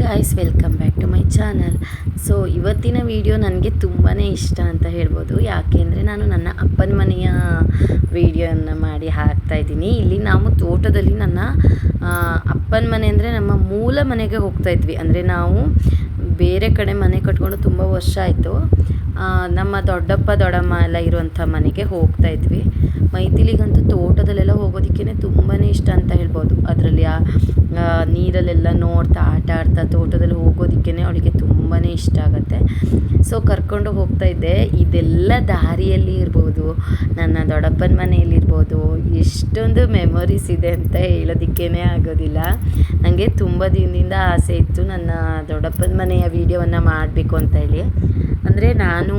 Guys welcome back to my channel so ಇವತ್ತಿನ video ನನಗೆ ತುಂಬಾ ಇಷ್ಟ ಅಂತ ಹೇಳ್ಬೋದು. ಯಾಕೆಂದರೆ ನಾನು ನನ್ನ ಅಪ್ಪನ ಮನೆಯ ವಿಡಿಯೋನ ಮಾಡಿ ಹಾಕ್ತಾ ಇದ್ದೀನಿ. ಇಲ್ಲಿ ನಾವು ತೋಟದಲ್ಲಿ ನನ್ನ ಅಪ್ಪನ ಮನೆ ಅಂದರೆ ನಮ್ಮ ಮೂಲ ಮನೆಗೆ ಹೋಗ್ತಾ ಇದ್ವಿ. ಅಂದರೆ ನಾವು ಬೇರೆ ಕಡೆ ಮನೆ ಕಟ್ಕೊಂಡು ತುಂಬ ವರ್ಷ ಆಯಿತು. ನಮ್ಮ ದೊಡ್ಡಪ್ಪ, ದೊಡ್ಡಮ್ಮ ಎಲ್ಲ ಇರುವಂಥ ಮನೆಗೆ ಹೋಗ್ತಾ ಇದ್ವಿ. ಮೈಥಿಲಿಗಂತೂ ತೋಟದಲ್ಲೆಲ್ಲ ಹೋಗೋದಕ್ಕೇ ತುಂಬಾ ಇಷ್ಟ ಅಂತ ಹೇಳ್ಬೋದು. ಅದರಲ್ಲಿ ಆ ನೀರಲ್ಲೆಲ್ಲ ನೋಡ್ತಾ ಆಟ ಆಡ್ತಾ ತೋಟದಲ್ಲಿ ಹೋಗೋದಕ್ಕೇ ಅವಳಿಗೆ ತುಂಬಾ ಇಷ್ಟ ಆಗುತ್ತೆ. ಸೊ ಕರ್ಕೊಂಡು ಹೋಗ್ತಾ ಇದ್ದೆ. ಇದೆಲ್ಲ ದಾರಿಯಲ್ಲಿ ಇರ್ಬೋದು, ನನ್ನ ದೊಡ್ಡಪ್ಪನ ಮನೆಯಲ್ಲಿರ್ಬೋದು ಎಷ್ಟೊಂದು ಮೆಮೊರೀಸ್ ಇದೆ ಅಂತ ಹೇಳೋದಕ್ಕೇ ಆಗೋದಿಲ್ಲ. ನನಗೆ ತುಂಬ ದಿನದಿಂದ ಆಸೆ ಇತ್ತು ನನ್ನ ದೊಡ್ಡಪ್ಪನ ಮನೆಯ ವಿಡಿಯೋವನ್ನು ಮಾಡಬೇಕು ಅಂತ ಹೇಳಿ. ಅಂದರೆ ನಾನು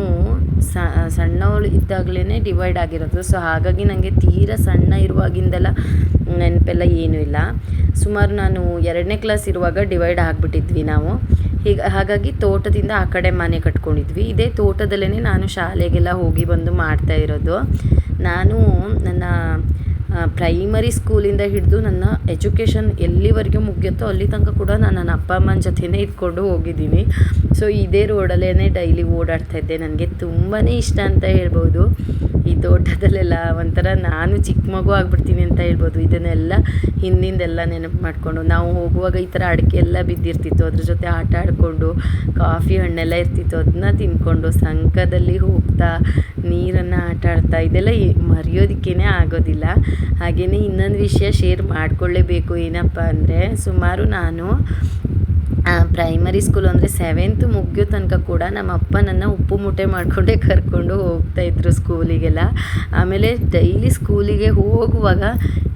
ಸಣ್ಣವಳು ಇದ್ದಾಗಲೇ ಡಿವೈಡ್ ಆಗಿರೋದು. ಸೊ ಹಾಗಾಗಿ ನನಗೆ ತೀರಾ ಸಣ್ಣ ಇರುವಾಗಿಂದೆಲ್ಲ ನೆನಪೆಲ್ಲ ಏನೂ ಇಲ್ಲ. ಸುಮಾರು ನಾನು ಎರಡನೇ ಕ್ಲಾಸ್ ಇರುವಾಗ ಡಿವೈಡ್ ಆಗಿಬಿಟ್ಟಿದ್ವಿ ನಾವು. ಹೀಗೆ, ಹಾಗಾಗಿ ತೋಟದಿಂದ ಆ ಕಡೆ ಮನೆ ಕಟ್ಕೊಂಡಿದ್ವಿ. ಇದೇ ತೋಟದಲ್ಲೇ ನಾನು ಶಾಲೆಗೆಲ್ಲ ಹೋಗಿ ಬಂದು ಮಾಡ್ತಾ ಇರೋದು. ನಾನು ನನ್ನ ಪ್ರೈಮರಿ ಸ್ಕೂಲಿಂದ ಹಿಡಿದು ನನ್ನ ಎಜುಕೇಷನ್ ಎಲ್ಲಿವರೆಗೂ ಮುಗಿಯುತ್ತೋ ಅಲ್ಲಿ ತನಕ ಕೂಡ ನಾನು ನನ್ನ ಅಪ್ಪ, ಅಮ್ಮನ ಜೊತೆನೇ ಇದ್ಕೊಂಡು ಹೋಗಿದ್ದೀನಿ. ಸೊ ಇದೇ ರೋಡಲ್ಲೇ ಡೈಲಿ ಓಡಾಡ್ತಾ ಇದ್ದೆ. ನನಗೆ ತುಂಬಾ ಇಷ್ಟ ಅಂತ ಹೇಳ್ಬೋದು. ಈ ತೋಟದಲ್ಲೆಲ್ಲ ಒಂಥರ ನಾನು ಚಿಕ್ಕ ಮಗು ಆಗ್ಬಿಡ್ತೀನಿ ಅಂತ ಹೇಳ್ಬೋದು. ಇದನ್ನೆಲ್ಲ ಹಿಂದಿಂದೆಲ್ಲ ನೆನಪು ಮಾಡಿಕೊಂಡು, ನಾವು ಹೋಗುವಾಗ ಈ ಥರ ಅಡಿಕೆ ಎಲ್ಲ ಬಿದ್ದಿರ್ತಿತ್ತು. ಅದ್ರ ಜೊತೆ ಆಟ ಆಡಿಕೊಂಡು, ಕಾಫಿ ಹಣ್ಣೆಲ್ಲ ಇರ್ತಿತ್ತು. ಅದನ್ನ ತಿನ್ಕೊಂಡು, ಸಂಕದಲ್ಲಿ ಹೋಗ್ತಾ ನೀರನ್ನು ಆಡ್ತಾ ಇದೆಲ್ಲ ಮರೆಯೋದಕ್ಕೇ ಆಗೋದಿಲ್ಲ. ಹಾಗೆಯೇ ಇನ್ನೊಂದು ವಿಷಯ ಶೇರ್ ಮಾಡಿಕೊಳ್ಳೇಬೇಕು. ಏನಪ್ಪ ಅಂದರೆ, ಸುಮಾರು ನಾನು ಪ್ರೈಮರಿ ಸ್ಕೂಲ್ ಅಂದರೆ ಸೆವೆಂತ್ ಮುಗಿಯೋ ತನಕ ಕೂಡ ನಮ್ಮ ಅಪ್ಪ ನನ್ನ ಉಪ್ಪು ಮುಟ್ಟೆ ಮಾಡಿಕೊಂಡೇ ಕರ್ಕೊಂಡು ಹೋಗ್ತಾ ಇದ್ರು ಸ್ಕೂಲಿಗೆಲ್ಲ ಆಮೇಲೆ ಡೈಲಿ ಸ್ಕೂಲಿಗೆ ಹೋಗುವಾಗ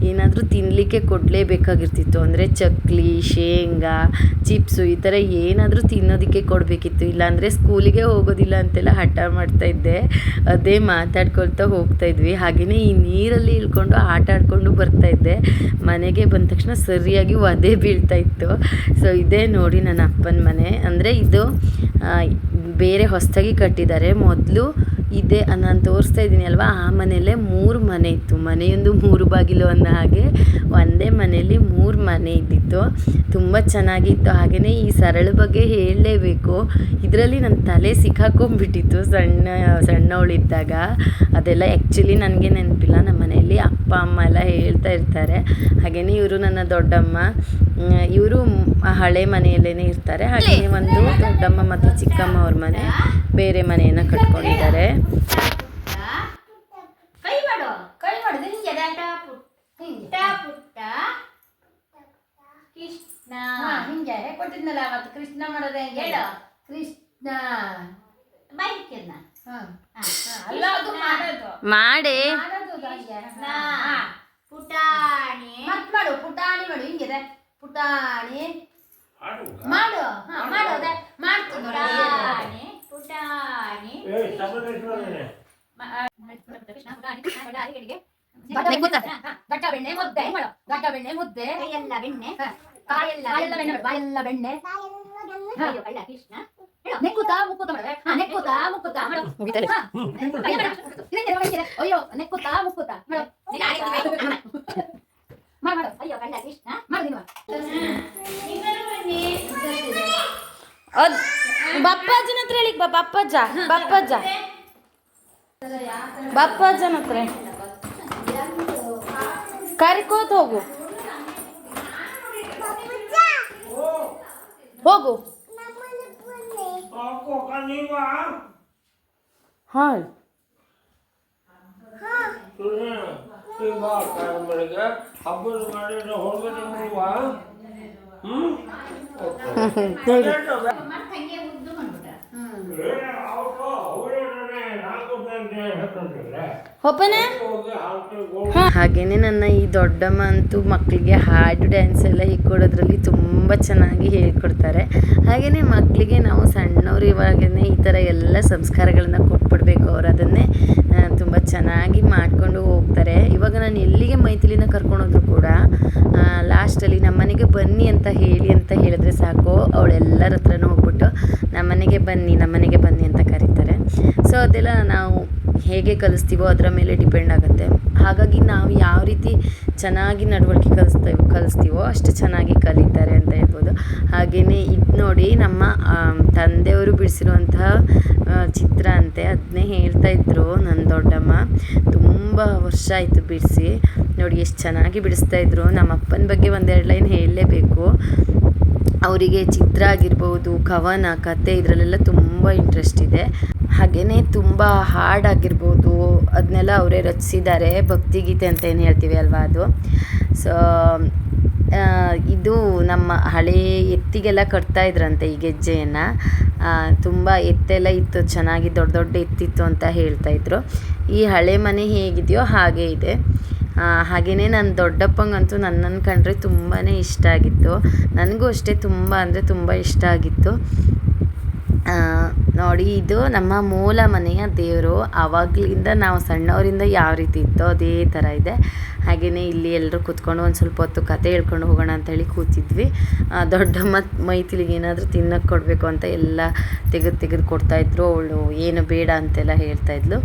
ಏನಾದರೂ ತಿನ್ನಲಿಕ್ಕೆ ಕೊಡಲೇಬೇಕಾಗಿರ್ತಿತ್ತು. ಅಂದರೆ ಚಕ್ಲಿ, ಶೇಂಗಾ, ಚಿಪ್ಸು, ಈ ಥರ ಏನಾದರೂ ತಿನ್ನೋದಕ್ಕೆ ಕೊಡಬೇಕಿತ್ತು. ಇಲ್ಲಾಂದರೆ ಸ್ಕೂಲಿಗೆ ಹೋಗೋದಿಲ್ಲ ಅಂತೆಲ್ಲ ಹಠ ಮಾಡ್ತಾ ಇದ್ದೆ. ಅದೇ ಮಾತಾಡ್ಕೊಳ್ತಾ ಹೋಗ್ತಾ ಇದ್ವಿ. ಹಾಗೆಯೇ ಈ ನೀರಲ್ಲಿ ಇಳ್ಕೊಂಡು ಆಟ ಆಡಿಕೊಂಡು ಬರ್ತಾ ಇದ್ದೆ. ಮನೆಗೆ ಬಂದ ತಕ್ಷಣ ಸರಿಯಾಗಿ ಒದೆ ಬೀಳ್ತಾ ಇತ್ತು. ಸೊ ಇದೇ ನೋಡಿ ನನ್ನ ಅಪ್ಪನ ಮನೆ. ಅಂದರೆ ಇದು ಬೇರೆ ಹೊಸದಾಗಿ ಕಟ್ಟಿದ್ದಾರೆ. ಮೊದಲು ಇದೆ ನಾನು ತೋರಿಸ್ತಾ ಇದ್ದೀನಿ ಅಲ್ವಾ? ಆ ಮನೆಯಲ್ಲೇ ಮೂರು ಮನೆ ಇತ್ತು. ಮನೆಯೊಂದು ಮೂರು ಬಾಗಿಲು ಅಂದ ಹಾಗೆ ಒಂದೇ ಮನೆಯಲ್ಲಿ ಮೂರು ಮನೆ ಇದ್ದಿತ್ತು. ತುಂಬ ಚೆನ್ನಾಗಿತ್ತು. ಹಾಗೆಯೇ ಈ ಸರಳ ಬಗ್ಗೆ ಹೇಳಲೇಬೇಕು. ಇದರಲ್ಲಿ ನನ್ನ ತಲೆ ಸಿಕ್ಕಾಕೊಂಡ್ಬಿಟ್ಟಿತ್ತು ಸಣ್ಣ ಸಣ್ಣವಳಿದ್ದಾಗ ಅದೆಲ್ಲ ಆ್ಯಕ್ಚುಲಿ ನನಗೆ ನೆನಪಿಲ್ಲ. ನಮ್ಮ ಮನೆಯಲ್ಲಿ ಅಪ್ಪ, ಅಮ್ಮ ಎಲ್ಲ ಹೇಳ್ತಾ ಇರ್ತಾರೆ. ಹಾಗೆಯೇ ಇವರು ನನ್ನ ದೊಡ್ಡಮ್ಮ. ಇವರು ಹಳೆ ಮನೆಯಲ್ಲೇ ಇರ್ತಾರೆ. ಹಾಗೆಯೇ ಒಂದು ದೊಡ್ಡಮ್ಮ ಮತ್ತು ಚಿಕ್ಕಮ್ಮ ಅವ್ರ ಮನೆ ಬೇರೆ ಮನೆಯನ್ನು ಕಟ್ಕೊಂಡಿದ್ದಾರೆ. ಕೈ ಮಾಡು. ಕೈ ಮಾಡು ಹಿಂಗೆ ಪುಟ್ಟ ಪುಟ್ಟ ಕೃಷ್ಣ ಹಿಂಗೆ ಕೊಟ್ಟಿದ್ನಲ್ಲ ಅವತ್ತು ಕೃಷ್ಣ ಮಾಡೋದು ಹೆಂಗೆ ಹೇಳು ಕೃಷ್ಣ ಬೈಕ್ಯನ್ನ ಅಲ್ಲ ಅದು ಮಾಡೋದು ಮಾಡಿ. ಪುಟಾಣಿ ಮತ್ ಮಾಡು. ಪುಟಾಣಿ ಮಾಡು ಹಿಂಗಿದೆ ಪುಟಾಣಿ. ಮಾಡು ಹಾ, ಮಾಡ್ತೀನಿ ಪುಟಾಣಿ ಪುಟಾಣಿ ಗಟ್ಟ ಬೆಣ್ಣೆ ಮುದ್ದೆ ಗಟ್ಟ ಬೆಣ್ಣೆ ಮುದ್ದೆ. ಎಲ್ಲ ಬೆಣ್ಣೆ. ಕಾಯೆಲ್ಲ ಕಾಯೆಲ್ಲ ಬೆಣ್ಣೆ ಬಾಯೆಲ್ಲ ಬೆಣ್ಣೆ. ಅಯ್ಯೋ, ಕಳ್ಳ ಕೃಷ್ಣ. ನೆಕ್ಕುತ್ತಾ ಮುಕ್ಕುತ್ತಾ ಮಾಡು. ಹಾ ನೆಕ್ಕುತ್ತಾ ಮುಕ್ಕುತ್ತಾ ಮಾಡು. ಒಳಗಿದೆ. ಅಯ್ಯೋ ನೆಕ್ಕುತ್ತಾ ಮುಕ್ಕುತ್ತಾ ಮಾಡು. ಮಾಡು ಮಾಡು. ಅಯ್ಯೋ ಕಳ್ಳ ಕೃಷ್ಣ. ಮಾಡು ನೀನು ಅದ್ ಬಪ್ಪಜ್ಜನ ಹತ್ರ ಹೇಳಿಕ್ ಬಾ ಬಪ್ಪಜ್ಜ ಬಪ್ಪಜ್ಜ. ಬಪ್ಪಜ್ಜನ ಹತ್ರ ಕರಿಕೋತ್ ಹೋಗು. ಹೋಗು. ಹಾಂ ಹಬ್ಬದ ಮಾಡಿದ್ರೆ ಹೊರಗಡೆ ಮಾಡುವ ಹ್ಮ್ ಹೇಳಿ ಒಪ್ಪನೆ ಹಾಗೇನೆ ನನ್ನ ಈ ದೊಡ್ಡಮ್ಮ ಅಂತೂ ಮಕ್ಕಳಿಗೆ ಹಾಡು ಡ್ಯಾನ್ಸ್ ಎಲ್ಲ ಹಿಕ್ಕೊಡೋದ್ರಲ್ಲಿ ತುಂಬ ಚೆನ್ನಾಗಿ ಹೇಳ್ಕೊಡ್ತಾರೆ. ಹಾಗೆಯೇ ಮಕ್ಕಳಿಗೆ ನಾವು ಸಣ್ಣವ್ರು ಇವಾಗೇ ಈ ಥರ ಎಲ್ಲ ಸಂಸ್ಕಾರಗಳನ್ನ ಕೊಟ್ಬಿಡ್ಬೇಕು. ಅವ್ರು ಅದನ್ನೇ ತುಂಬ ಚೆನ್ನಾಗಿ ಮಾಡಿಕೊಂಡು ಹೋಗ್ತಾರೆ. ಇವಾಗ ನಾನು ಎಲ್ಲಿಗೆ ಮೈಥಿಲಿನ ಕರ್ಕೊಂಡೋದ್ರು ಕೂಡ ಲಾಸ್ಟಲ್ಲಿ ನಮ್ಮನೆಗೆ ಬನ್ನಿ ಅಂತ ಹೇಳಿ ಅಂತ ಹೇಳಿದ್ರೆ ಸಾಕು. ಅವಳೆಲ್ಲರ ಹತ್ರನೂ ಹೋಗ್ಬಿಟ್ಟು ನಮ್ಮನೆಗೆ ಬನ್ನಿ ನಮ್ಮನೆಗೆ ಬನ್ನಿ ಅಂತ ಕರೀತಾರೆ. ಸೊ ಅದೆಲ್ಲ ನಾವು ಹೇಗೆ ಕಲಿಸ್ತೀವೋ ಅದರ ಮೇಲೆ ಡಿಪೆಂಡ್ ಆಗುತ್ತೆ. ಹಾಗಾಗಿ ನಾವು ಯಾವ ರೀತಿ ಚೆನ್ನಾಗಿ ನಡವಳಿಕೆ ಕಲಿಸ್ತೇವೆ ಕಲಿಸ್ತೀವೋ ಅಷ್ಟು ಚೆನ್ನಾಗಿ ಕಲಿತಾರೆ ಅಂತ ಹೇಳ್ಬೋದು. ಹಾಗೆಯೇ ಇದು ನೋಡಿ ನಮ್ಮ ತಂದೆಯವರು ಬಿಡಿಸಿರುವಂತಹ ಚಿತ್ರ ಅಂತೆ ಅದನ್ನೇ ಹೇಳ್ತಾ ಇದ್ರು ನನ್ನ ದೊಡ್ಡಮ್ಮ. ತುಂಬ ವರ್ಷ ಆಯಿತು ಬಿಡಿಸಿ. ನೋಡಿ ಎಷ್ಟು ಚೆನ್ನಾಗಿ ಬಿಡಿಸ್ತಾ ಇದ್ರು. ನಮ್ಮ ಅಪ್ಪನ ಬಗ್ಗೆ ಒಂದೆರಡು ಲೈನ್ ಹೇಳಲೇಬೇಕು. ಅವರಿಗೆ ಚಿತ್ರ ಆಗಿರ್ಬೋದು, ಕವನ, ಕತೆ ಇದರಲ್ಲೆಲ್ಲ ತುಂಬ ಇಂಟ್ರೆಸ್ಟ್ ಇದೆ. ಹಾಗೆಯೇ ತುಂಬ ಹಾಡಾಗಿರ್ಬೋದು ಅದನ್ನೆಲ್ಲ ಅವರೇ ರಚಿಸಿದ್ದಾರೆ. ಭಕ್ತಿಗೀತೆ ಅಂತ ಏನು ಹೇಳ್ತೀವಿ ಅಲ್ವಾ ಅದು? ಸೊ ಇದು ನಮ್ಮ ಹಳೇ ಎತ್ತಿಗೆಲ್ಲ ಕಟ್ತಾ ಇದ್ರಂತೆ ಈ ಗೆಜ್ಜೆಯನ್ನು. ತುಂಬ ಎತ್ತೆಲ್ಲ ಇತ್ತು. ಚೆನ್ನಾಗಿ ದೊಡ್ಡ ದೊಡ್ಡ ಎತ್ತಿತ್ತು ಅಂತ ಹೇಳ್ತಾ ಇದ್ರು. ಈ ಹಳೆ ಮನೆ ಹೇಗಿದೆಯೋ ಹಾಗೇ ಇದೆ. ಹಾಗೆಯೇ ನನ್ನ ದೊಡ್ಡಪ್ಪಂಗಂತೂ ನನ್ನನ್ನು ಕಂಡ್ರೆ ತುಂಬಾ ಇಷ್ಟ ಆಗಿತ್ತು. ನನಗೂ ಅಷ್ಟೇ ತುಂಬ ಅಂದರೆ ತುಂಬ ಇಷ್ಟ ಆಗಿತ್ತು. ನೋಡಿ, ಇದು ನಮ್ಮ ಮೂಲ ಮನೆಯ ದೇವರು. ಆವಾಗಲಿಂದ ನಾವು ಸಣ್ಣವರಿಂದ ಯಾವ ರೀತಿ ಇತ್ತೋ ಅದೇ ಥರ ಇದೆ. ಹಾಗೆಯೇ ಇಲ್ಲಿ ಎಲ್ಲರೂ ಕೂತ್ಕೊಂಡು ಒಂದು ಸ್ವಲ್ಪ ಹೊತ್ತು ಕತೆ ಹೇಳ್ಕೊಂಡು ಹೋಗೋಣ ಅಂತ ಹೇಳಿ ಕೂತಿದ್ವಿ ದೊಡ್ಡಮ್ಮ ಮೈತಿಲಿಗೆ ಏನಾದರೂ ತಿನ್ನಕ್ಕೆ ಕೊಡಬೇಕು ಅಂತ ಎಲ್ಲ ತೆಗೆದು ತೆಗೆದು ಕೊಡ್ತಾಯಿದ್ರು ಅವಳು, ಏನು ಬೇಡ ಅಂತೆಲ್ಲ ಹೇಳ್ತಾಯಿದ್ಲು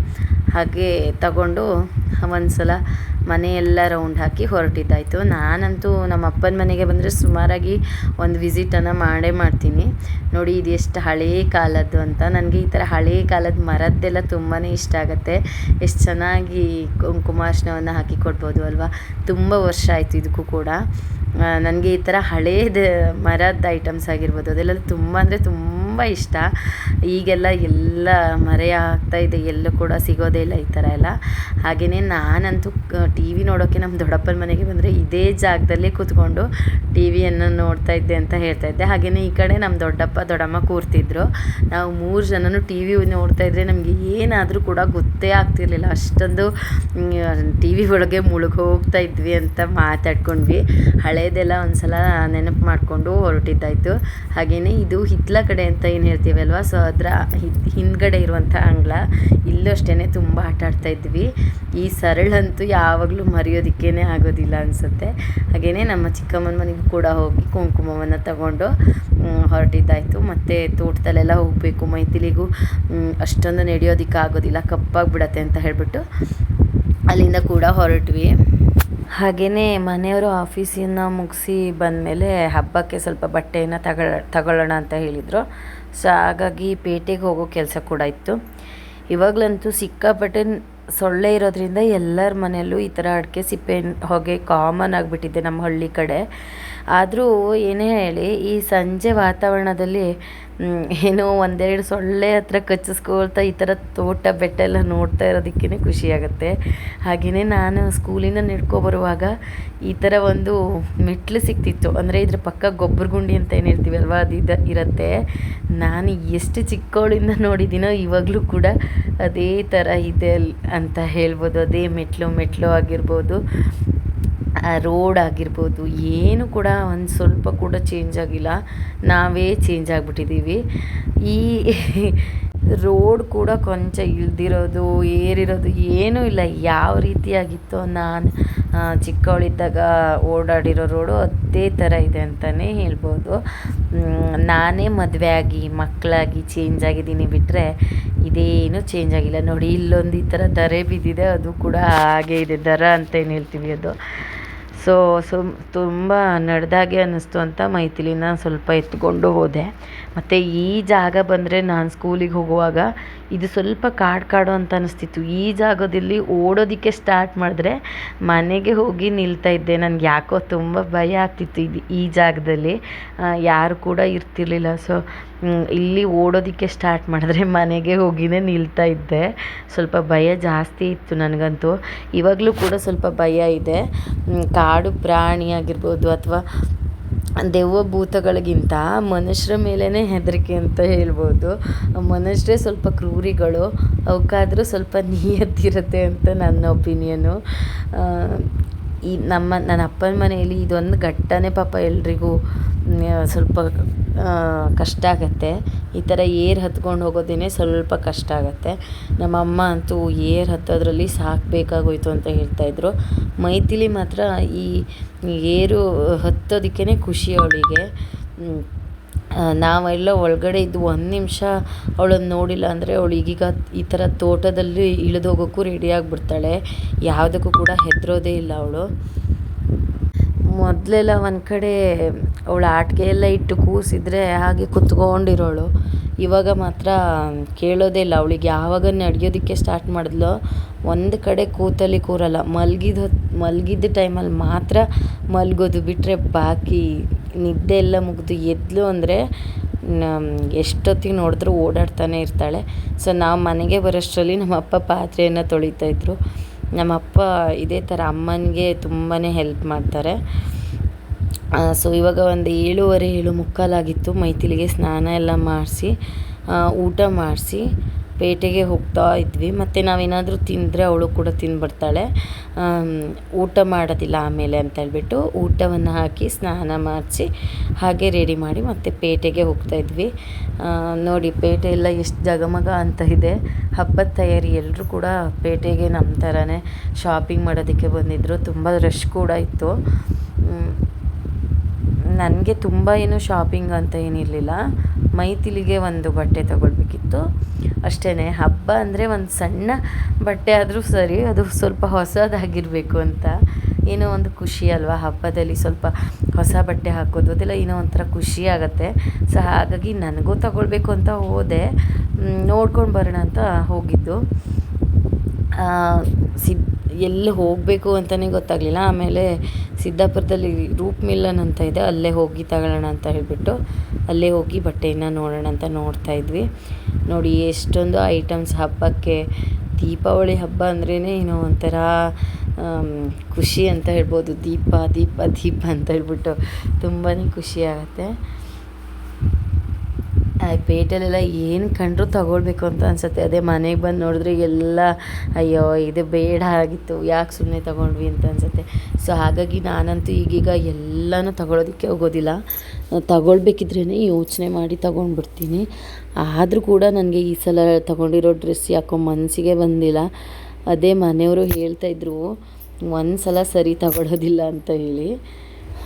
ಹಾಗೆ ತಗೊಂಡು ಒಂದು ಸಲ ಮನೆಯೆಲ್ಲ ರೌಂಡ್ ಹಾಕಿ ಹೊರಟಿದ್ದಾಯಿತು. ನಾನಂತೂ ನಮ್ಮ ಅಪ್ಪನ ಮನೆಗೆ ಬಂದರೆ ಸುಮಾರಾಗಿ ಒಂದು ವಿಸಿಟನ್ನು ಮಾಡೇ ಮಾಡ್ತೀನಿ. ನೋಡಿ, ಇದು ಎಷ್ಟು ಹಳೇ ಕಾಲದ್ದು ಅಂತ. ನನಗೆ ಈ ಥರ ಹಳೇ ಕಾಲದ ಮರದ್ದೆಲ್ಲ ತುಂಬಾ ಇಷ್ಟ ಆಗುತ್ತೆ. ಎಷ್ಟು ಚೆನ್ನಾಗಿ ಕುಂಕುಮಾರ್ಶನವನ್ನು ಹಾಕಿ ಕೊಡ್ಬೋದು ಅಲ್ವಾ? ತುಂಬ ವರ್ಷ ಆಯಿತು ಇದಕ್ಕೂ ಕೂಡ. ನನಗೆ ಈ ಥರ ಹಳೇದು ಮರದ ಐಟಮ್ಸ್ ಆಗಿರ್ಬೋದು, ಅದೆಲ್ಲ ತುಂಬ ಅಂದರೆ ತುಂಬ ಇಷ್ಟ. ಈಗೆಲ್ಲ ಎಲ್ಲ ಮರೆಯ ಆಗ್ತಾ ಇದೆ, ಎಲ್ಲೂ ಕೂಡ ಸಿಗೋದೇ ಇಲ್ಲ ಈ ಥರ ಎಲ್ಲ. ಹಾಗೆಯೇ ನಾನಂತೂ ಟಿ ವಿ ನೋಡೋಕ್ಕೆ ನಮ್ಮ ದೊಡ್ಡಪ್ಪನ ಮನೆಗೆ ಬಂದರೆ ಇದೇ ಜಾಗದಲ್ಲೇ ಕೂತ್ಕೊಂಡು ಟಿ ವಿಯನ್ನು ನೋಡ್ತಾ ಇದ್ದೆ ಅಂತ ಹೇಳ್ತಾ ಇದ್ದೆ. ಹಾಗೆಯೇ ಈ ಕಡೆ ನಮ್ಮ ದೊಡ್ಡಪ್ಪ, ದೊಡ್ಡಮ್ಮ ಕೂರ್ತಿದ್ರು. ನಾವು ಮೂರು ಜನನು ಟಿ ವಿ ನೋಡ್ತಾ ಇದ್ದರೆ ನಮಗೆ ಏನಾದರೂ ಕೂಡ ಗೊತ್ತೇ ಆಗ್ತಿರ್ಲಿಲ್ಲ. ಅಷ್ಟೊಂದು ಟಿ ವಿ ಒಳಗೆ ಮುಳುಗೋಗ್ತಾ ಇದ್ವಿ ಅಂತ ಮಾತಾಡ್ಕೊಂಡ್ವಿ. ಹಳೇದೆಲ್ಲ ಒಂದು ಸಲ ನೆನಪು ಮಾಡಿಕೊಂಡು ಹೊರಟಿದ್ದಾಯಿತು. ಹಾಗೆಯೇ ಇದು ಹಿತ್ಲ ಕಡೆ ಅಂತ ಏನು ಹೇಳ್ತೀವಿ ಅಲ್ವಾ ಸೊ ಅದರ ಹಿಂದ್ಗಡೆ ಇರುವಂಥ ಅಂಗ್ಲ ಇಲ್ಲೂ ಅಷ್ಟೇ ತುಂಬ ಆಟ ಆಡ್ತಾ ಇದ್ವಿ. ಈ ಸರಳಂತೂ ಯಾವಾಗಲೂ ಮರೆಯೋದಕ್ಕೇ ಆಗೋದಿಲ್ಲ ಅನಿಸುತ್ತೆ. ಹಾಗೆಯೇ ನಮ್ಮ ಚಿಕ್ಕಮ್ಮನ ಮನೆಗೂ ಕೂಡ ಹೋಗಿ ಕುಂಕುಮವನ್ನು ತಗೊಂಡು ಹೊರಟಿದ್ದಾಯಿತು. ಮತ್ತು ತೋಟದಲ್ಲೆಲ್ಲ ಹೋಗಬೇಕು, ಮೈಥಿಲಿಗೂ ಅಷ್ಟೊಂದು ನಡೆಯೋದಕ್ಕೆ ಆಗೋದಿಲ್ಲ ಕಪ್ಪಾಗಿಬಿಡತ್ತೆ ಅಂತ ಹೇಳಿಬಿಟ್ಟು ಅಲ್ಲಿಂದ ಕೂಡ ಹೊರಟ್ವಿ. ಹಾಗೆಯೇ ಮನೆಯವರು ಆಫೀಸಿನ ಮುಗಿಸಿ ಬಂದಮೇಲೆ ಹಬ್ಬಕ್ಕೆ ಸ್ವಲ್ಪ ಬಟ್ಟೆಯನ್ನು ತಗೊಳ ತಗೊಳ್ಳೋಣ ಅಂತ ಹೇಳಿದರು. ಸೊ, ಹಾಗಾಗಿ ಪೇಟೆಗೆ ಹೋಗೋ ಕೆಲಸ ಕೂಡ ಇತ್ತು. ಇವಾಗಲಂತೂ ಸಿಕ್ಕಾಪಟ್ಟೆ ಸೊಳ್ಳೆ ಇರೋದ್ರಿಂದ ಎಲ್ಲರ ಮನೆಯಲ್ಲೂ ಈ ಥರ ಅಡಿಕೆ ಸಿಪ್ಪೆ ಹೊಗೆ ಕಾಮನ್ ಆಗಿಬಿಟ್ಟಿದೆ ನಮ್ಮ ಹಳ್ಳಿ ಕಡೆ. ಆದರೂ ಏನೇ ಹೇಳಿ, ಈ ಸಂಜೆ ವಾತಾವರಣದಲ್ಲಿ ಏನೋ ಒಂದೆರಡು ಸೊಳ್ಳೆ ಹತ್ರ ಕಚ್ಚಿಸ್ಕೊಳ್ತಾ ಈ ಥರ ತೋಟ ಬೆಟ್ಟ ಎಲ್ಲ ನೋಡ್ತಾ ಇರೋದಕ್ಕೇ ಖುಷಿಯಾಗುತ್ತೆ ಹಾಗೆಯೇ ನಾನು ಸ್ಕೂಲಿಂದ ನಡ್ಕೊ ಬರುವಾಗ ಈ ಥರ ಒಂದು ಮೆಟ್ಲು ಸಿಕ್ತಿತ್ತು. ಅಂದರೆ ಇದ್ರ ಪಕ್ಕ ಗೊಬ್ಬರ ಗುಂಡಿ ಅಂತ ಏನು ಅಲ್ವಾ? ಅದು ಇದು, ಇರುತ್ತೆ. ನಾನು ಎಷ್ಟು ಚಿಕ್ಕವಳಿಂದ ನೋಡಿದ್ದೀನೋ ಇವಾಗಲೂ ಕೂಡ ಅದೇ ಥರ ಇದೆ ಅಂತ ಹೇಳ್ಬೋದು. ಅದೇ ಮೆಟ್ಲು ಮೆಟ್ಲು ಆಗಿರ್ಬೋದು. ರೋಡ್ ಆಗಿರ್ಬೋದು, ಏನು ಕೂಡ ಒಂದು ಸ್ವಲ್ಪ ಕೂಡ ಚೇಂಜ್ ಆಗಿಲ್ಲ. ನಾವೇ ಚೇಂಜ್ ಆಗಿಬಿಟ್ಟಿದ್ದೀವಿ ಈ ರೋಡ್ ಕೂಡ ಕೊಂಚ ಇಳ್ದಿರೋದು ಏರಿರೋದು ಏನೂ ಇಲ್ಲ. ಯಾವ ರೀತಿಯಾಗಿತ್ತು ನಾನು ಚಿಕ್ಕವಳಿದ್ದಾಗ ಓಡಾಡಿರೋ ರೋಡು ಅದೇ ಥರ ಇದೆ ಅಂತಲೇ ಹೇಳ್ಬೋದು. ನಾನೇ ಮದುವೆ ಆಗಿ ಮಕ್ಕಳಾಗಿ ಚೇಂಜ್ ಆಗಿದ್ದೀನಿ ಬಿಟ್ಟರೆ ಇದೇನು ಚೇಂಜ್ ಆಗಿಲ್ಲ. ನೋಡಿ, ಇಲ್ಲೊಂದು ಈ ಥರ ದರೆ ಬಿದ್ದಿದೆ, ಅದು ಕೂಡ ಹಾಗೆ ಇದೆ. ದರ ಅಂತ ಏನು ಹೇಳ್ತೀವಿ ಅದು. ಸೊ ಸುಮ್ ತುಂಬ ನಡೆದಾಗೆ ಅನ್ನಿಸ್ತು ಅಂತ ಮೈಥಿಲಿನ ಸ್ವಲ್ಪ ಎತ್ಕೊಂಡು ಹೋದೆ. ಮತ್ತು ಈ ಜಾಗ ಬಂದರೆ ನಾನು ಸ್ಕೂಲಿಗೆ ಹೋಗುವಾಗ ಇದು ಸ್ವಲ್ಪ ಕಾಡು ಕಾಡು ಅಂತ ಅನಿಸ್ತಿತ್ತು. ಈ ಜಾಗದಲ್ಲಿ ಓಡೋದಕ್ಕೆ ಸ್ಟಾರ್ಟ್ ಮಾಡಿದ್ರೆ ಮನೆಗೆ ಹೋಗಿ ನಿಲ್ತಾ ಇದ್ದೆ. ನನಗೆ ಯಾಕೋ ತುಂಬ ಭಯ ಆಗ್ತಿತ್ತು ಇದು ಈ ಜಾಗದಲ್ಲಿ. ಯಾರು ಕೂಡ ಇರ್ತಿರ್ಲಿಲ್ಲ. ಸೊ ಇಲ್ಲಿ ಓಡೋದಕ್ಕೆ ಸ್ಟಾರ್ಟ್ ಮಾಡಿದ್ರೆ ಮನೆಗೆ ಹೋಗಿನೇ ನಿಲ್ತಾ ಇದ್ದೆ. ಸ್ವಲ್ಪ ಭಯ ಜಾಸ್ತಿ ಇತ್ತು ನನಗಂತೂ. ಇವಾಗಲೂ ಕೂಡ ಸ್ವಲ್ಪ ಭಯ ಇದೆ. ಕಾಡು ಪ್ರಾಣಿ ಆಗಿರ್ಬೋದು ಅಥವಾ ದೆವ್ವ ಭೂತಗಳಿಗಿಂತ ಮನುಷ್ಯರ ಮೇಲೇ ಹೆದರಿಕೆ ಅಂತ ಹೇಳ್ಬೋದು. ಮನುಷ್ಯರೇ ಸ್ವಲ್ಪ ಕ್ರೂರಿಗಳು, ಅವಕ್ಕಾದರೂ ಸ್ವಲ್ಪ ನಿಯತ್ತಿರುತ್ತೆ ಅಂತ ನನ್ನ ಒಪಿನಿಯನ್ನು ಈ ನಮ್ಮ, ನನ್ನ ಅಪ್ಪನ ಮನೆಯಲ್ಲಿ ಇದೊಂದು ಘಟ್ಟನೆ ಪಾಪ ಎಲ್ರಿಗೂ ಸ್ವಲ್ಪ ಕಷ್ಟ ಆಗುತ್ತೆ. ಈ ಥರ ಏರ್ ಹತ್ಕೊಂಡು ಹೋಗೋದೇ ಸ್ವಲ್ಪ ಕಷ್ಟ ಆಗುತ್ತೆ. ನಮ್ಮ ಅಮ್ಮ ಅಂತೂ ಏರ್ ಹತ್ತೋದ್ರಲ್ಲಿ ಸಾಕಬೇಕಾಗೋಯ್ತು ಅಂತ ಹೇಳ್ತಾಯಿದ್ರು ಮೈಥಿಲಿ ಮಾತ್ರ ಈ ಏರು ಹತ್ತೋದಕ್ಕೇ ಖುಷಿ ಅವಳಿಗೆ. ನಾವೆಲ್ಲ ಒಳಗಡೆ ಇದ್ದು ಒಂದು ನಿಮಿಷ ಅವಳನ್ನು ನೋಡಿಲ್ಲ ಅಂದರೆ ಅವಳು ಈಗೀಗ ಈ ಥರ ತೋಟದಲ್ಲಿ ಇಳಿದು ಹೋಗೋಕ್ಕೂ ರೆಡಿ ಆಗಿಬಿಡ್ತಾಳೆ. ಯಾವುದಕ್ಕೂ ಕೂಡ ಹೆದರೋದೇ ಇಲ್ಲ ಅವಳು. ಮೊದಲೆಲ್ಲ ಒಂದು ಕಡೆ ಅವಳು ಆಟಿಕೆ ಎಲ್ಲ ಇಟ್ಟು ಕೂಸಿದ್ರೆ ಹಾಗೆ ಕುತ್ಕೊಂಡಿರೋಳು. ಇವಾಗ ಮಾತ್ರ ಕೇಳೋದೇ ಇಲ್ಲ. ಅವಳಿಗೆ ಯಾವಾಗ ನಡೆಯೋದಕ್ಕೆ ಸ್ಟಾರ್ಟ್ ಮಾಡಿದ್ಲು ಒಂದು ಕಡೆ ಕೂತಲ್ಲಿ ಕೂರಲ್ಲ. ಮಲಗಿದ ಹೊತ್ತು ಮಲಗಿದ್ದ ಟೈಮಲ್ಲಿ ಮಾತ್ರ ಮಲಗೋದು ಬಿಟ್ಟರೆ ಬಾಕಿ ನಿದ್ದೆ ಎಲ್ಲ ಮುಗಿದು ಎದ್ಲು ಅಂದರೆ ಎಷ್ಟೊತ್ತಿಗೆ ನೋಡಿದ್ರೂ ಓಡಾಡ್ತಾನೆ ಇರ್ತಾಳೆ. ಸೊ ನಾವು ಮನೆಗೆ ಬರೋಷ್ಟರಲ್ಲಿ ನಮ್ಮ ಅಪ್ಪ ಪಾತ್ರೆಯನ್ನು ತೊಳಿತಾಯಿದ್ರು ನಮ್ಮ ಅಪ್ಪ ಇದೇ ಥರ ಅಮ್ಮನಿಗೆ ತುಂಬಾ ಹೆಲ್ಪ್ ಮಾಡ್ತಾರೆ. ಸೊ ಇವಾಗ ಒಂದು ಏಳುವರೆ ಏಳು ಮುಕ್ಕಾಲಾಗಿತ್ತು ಮೈಥಿಲಿಗೆ ಸ್ನಾನ ಎಲ್ಲ ಮಾಡಿಸಿ ಊಟ ಮಾಡಿಸಿ ಪೇಟೆಗೆ ಹೋಗ್ತಾ ಇದ್ವಿ. ಮತ್ತು ನಾವೇನಾದರೂ ತಿಂದರೆ ಅವಳು ಕೂಡ ಆಮ್, ಊಟ ಮಾಡೋದಿಲ್ಲ ಆಮೇಲೆ ಅಂತ ಹೇಳ್ಬಿಟ್ಟು ಊಟವನ್ನು ಹಾಕಿ ಸ್ನಾನ ಮಾಡಿಸಿ ಹಾಗೆ ರೆಡಿ ಮಾಡಿ ಮತ್ತೆ ಪೇಟೆಗೆ ಹೋಗ್ತಾ ಇದ್ವಿ. ನೋಡಿ ಪೇಟೆ ಎಲ್ಲ ಎಷ್ಟು ಜಗಮಗ ಅಂತ ಇದೆ. ಹಬ್ಬದ ತಯಾರಿ ಎಲ್ಲರೂ ಕೂಡ ಪೇಟೆಗೆ ನಮ್ಮ ಥರನೇ ಶಾಪಿಂಗ್ ಮಾಡೋದಕ್ಕೆ ಬಂದಿದ್ದರು ತುಂಬ ರಶ್ ಕೂಡ ಇತ್ತು. ನನಗೆ ತುಂಬ ಏನು ಶಾಪಿಂಗ್ ಅಂತ ಏನಿರಲಿಲ್ಲ. ಮೈಥಿಲಿಗೆ ಒಂದು ಬಟ್ಟೆ ತಗೊಳ್ಬೇಕಿತ್ತು. ಅಷ್ಟೇ ಹಬ್ಬ ಅಂದರೆ ಒಂದು ಸಣ್ಣ ಬಟ್ಟೆ ಆದರೂ ಸರಿ, ಅದು ಸ್ವಲ್ಪ ಹೊಸದಾಗಿರಬೇಕು ಅಂತ. ಏನೋ ಒಂದು ಖುಷಿ ಅಲ್ವಾ ಹಬ್ಬದಲ್ಲಿ ಸ್ವಲ್ಪ ಹೊಸ ಬಟ್ಟೆ ಹಾಕೋದು, ಅದೆಲ್ಲ ಏನೋ ಒಂಥರ ಖುಷಿ ಆಗುತ್ತೆ. ಸೊ ಹಾಗಾಗಿ ನನಗೂ ತಗೊಳ್ಬೇಕು ಅಂತ ಹೋದೆ. ನೋಡ್ಕೊಂಡು ಬರೋಣ ಅಂತ ಹೋಗಿದ್ದು. ಸಿದ್ ಎಲ್ಲಿ ಹೋಗಬೇಕು ಅಂತಲೇ ಗೊತ್ತಾಗಲಿಲ್ಲ. ಆಮೇಲೆ ಸಿದ್ದಾಪುರದಲ್ಲಿ ರೂಪ್ ಮಿಲ್ಲನ್ ಅಂತ ಇದೆ, ಅಲ್ಲೇ ಹೋಗಿ ತಗೊಳ್ಳೋಣ ಅಂತ ಹೇಳಿಬಿಟ್ಟು ಅಲ್ಲೇ ಹೋಗಿ ಬಟ್ಟೆಯನ್ನು ನೋಡೋಣ ಅಂತ ನೋಡ್ತಾ ಇದ್ವಿ. ನೋಡಿ, ಎಷ್ಟೊಂದು ಐಟಮ್ಸ್ ಹಬ್ಬಕ್ಕೆ. ದೀಪಾವಳಿ ಹಬ್ಬ ಅಂದ್ರೇ ಏನೋ ಒಂಥರ ಖುಷಿ ಅಂತ ಹೇಳ್ಬೋದು. ದೀಪ ದೀಪ ದೀಪ ಅಂತ ಹೇಳ್ಬಿಟ್ಟು ತುಂಬಾ ಖುಷಿ ಆಗುತ್ತೆ. ಪೇಟೆಲೆಲ್ಲ ಏನು ಕಂಡ್ರೂ ತಗೊಳ್ಬೇಕು ಅಂತ ಅನ್ಸುತ್ತೆ. ಅದೇ ಮನೆಗೆ ಬಂದು ನೋಡಿದ್ರೆ ಎಲ್ಲ, ಅಯ್ಯೋ, ಇದು ಬೇಡ ಆಗಿತ್ತು, ಯಾಕೆ ಸುಮ್ಮನೆ ತಗೊಂಡ್ವಿ ಅಂತ ಅನ್ಸುತ್ತೆ. ಸೊ ಹಾಗಾಗಿ ನಾನಂತೂ ಈಗೀಗ ಎಲ್ಲನೂ ತಗೊಳ್ಳೋದಕ್ಕೆ ಹೋಗೋದಿಲ್ಲ. ತಗೊಳ್ಬೇಕಿದ್ರೇ ಯೋಚನೆ ಮಾಡಿ ತಗೊಂಡ್ಬಿಡ್ತೀನಿ. ಆದರೂ ಕೂಡ ನನಗೆ ಈ ಸಲ ತಗೊಂಡಿರೋ ಡ್ರೆಸ್ ಯಾಕೋ ಮನಸ್ಸಿಗೆ ಬಂದಿಲ್ಲ. ಅದೇ ಮನೆಯವರು ಹೇಳ್ತಾಯಿದ್ರು ಒಂದು ಸಲ ಸರಿ ತಗೊಳ್ಳೋದಿಲ್ಲ ಅಂತ ಹೇಳಿ.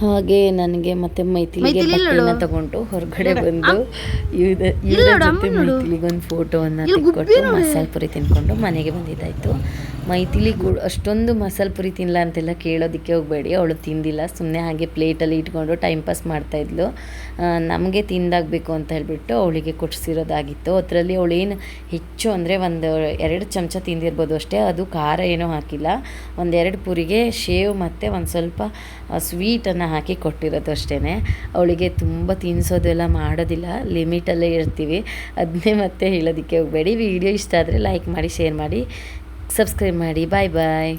ಹಾಗೆ ನನಗೆ ಮತ್ತೆ ಮೈಥಿಲಿಗೆ ಬಟ್ಟೆನ ತಗೊಂಡು ಹೊರಗಡೆ ಬಂದು ಇವ್ರ ಜೊತೆ ಮೈಥಿಲಿಗೊಂದು ಫೋಟೋವನ್ನು ತೆಕ್ಕೊಟ್ಟು ಮಸಾಲೆ ಪುರಿ ತಿನ್ಕೊಂಡು ಮನೆಗೆ ಬಂದಿದ್ದಾಯಿತು. ಮೈಥಿಲಿ ಕೂಡ ಅಷ್ಟೊಂದು ಮಸಾಲೆ ಪುರಿ ತಿನ್ನಲ್ಲ ಅಂತೆಲ್ಲ ಕೇಳೋದಕ್ಕೆ ಹೋಗಬೇಡಿ. ಅವಳು ತಿಂದಿಲ್ಲ. ಸುಮ್ಮನೆ ಹಾಗೆ ಪ್ಲೇಟಲ್ಲಿ ಇಟ್ಕೊಂಡು ಟೈಮ್ ಪಾಸ್ ಮಾಡ್ತಾಯಿದ್ಲು ನಮಗೆ ತಿಂದಾಗಬೇಕು ಅಂತ ಹೇಳಿಬಿಟ್ಟು ಅವಳಿಗೆ ಕೊಡಿಸಿರೋದಾಗಿತ್ತು. ಅದರಲ್ಲಿ ಅವಳೇನು ಹೆಚ್ಚು ಅಂದರೆ ಒಂದು ಎರಡು ಚಮಚ ತಿಂದಿರ್ಬೋದು ಅಷ್ಟೇ. ಅದು ಖಾರ ಏನೂ ಹಾಕಿಲ್ಲ. ಒಂದೆರಡು ಪುರಿಗೆ ಶೇವ್ ಮತ್ತು ಒಂದು ಸ್ವಲ್ಪ ಸ್ವೀಟನ್ನು ಹಾಕಿ ಕೊಟ್ಟಿರೋದು ಅಷ್ಟೇ ಅವಳಿಗೆ ತುಂಬ ತಿನ್ನಿಸೋದೆಲ್ಲ ಮಾಡೋದಿಲ್ಲ. ಲಿಮಿಟಲ್ಲೇ ಇರ್ತೀವಿ. ಅದನ್ನೇ ಮತ್ತೆ ಹೇಳೋದಕ್ಕೆ ಹೋಗಬೇಡಿ. ವಿಡಿಯೋ ಇಷ್ಟ ಆದರೆ ಲೈಕ್ ಮಾಡಿ ಶೇರ್ ಮಾಡಿ. ಸಬ್ಸ್ಕ್ರೈಬ್ ಮಾಡಿ ಬಾಯ್ ಬಾಯ್.